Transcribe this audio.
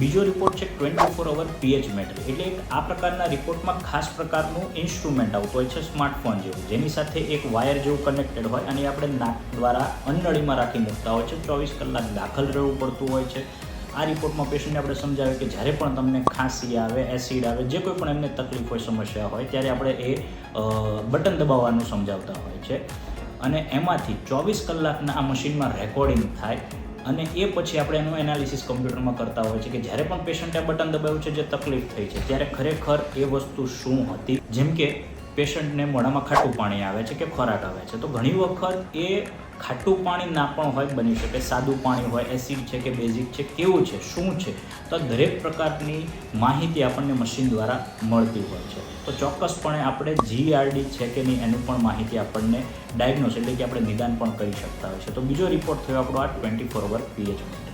બીજો રિપોર્ટ છે twenty four hour PH matter એટલે એક આ પ્રકારના રિપોર્ટમાં ખાસ પ્રકારનું ઇન્સ્ટ્રુમેન્ટ આવતું હોય છે સ્માર્ટફોન જેવું. જેની સાથે એક વાયર જેવું કનેક્ટેડ હોય અને આપણે નાક દ્વારા અનનળીમાં રાખી મૂકતા હોય છે. ચોવીસ કલાક દાખલ રહેવું પડતું હોય છે. આ રિપોર્ટમાં પેશન્ટને આપણે સમજાવે કે જ્યારે પણ તમને ખાંસી આવે એસિડ આવે, જે કોઈ પણ એમને તકલીફ હોય, સમસ્યા હોય, ત્યારે આપણે એ બટન દબાવવાનું સમજાવતા હોય છે. અને એમાંથી ચોવીસ કલાકના આ મશીનમાં રેકોર્ડિંગ થાય અને એ પછી આપણે એનું એનાલિસિસ કમ્પ્યુટરમાં કરતા હોય છે કે જ્યારે પણ પેશન્ટે બટન દબાવ્યું છે, જે તકલીફ થઈ છે, ત્યારે ખરેખર એ વસ્તુ શું હતી? જેમ કે પેશન્ટને મોઢામાં ખાટું પાણી આવે છે કે ખોરાક આવે છે. તો ઘણી વખત એ ખાટું પાણી ના પણ હોય, બની શકે. સાદું પાણી હોય, એસિડ છે કે બેઝિક છે, કેવું છે, શું છે, તો દરેક પ્રકારની માહિતી આપણને મશીન દ્વારા મળતી હોય છે. તો ચોક્કસપણે આપણે જીઆરડી છે કે નહીં, એનું પણ માહિતી આપણને ડાયગ્નોસ એટલે કે આપણે નિદાન પણ કરી શકતા હોય છે. તો બીજો રિપોર્ટ થયો આપણો આ ટ્વેન્ટી ફોર અવર પીએચ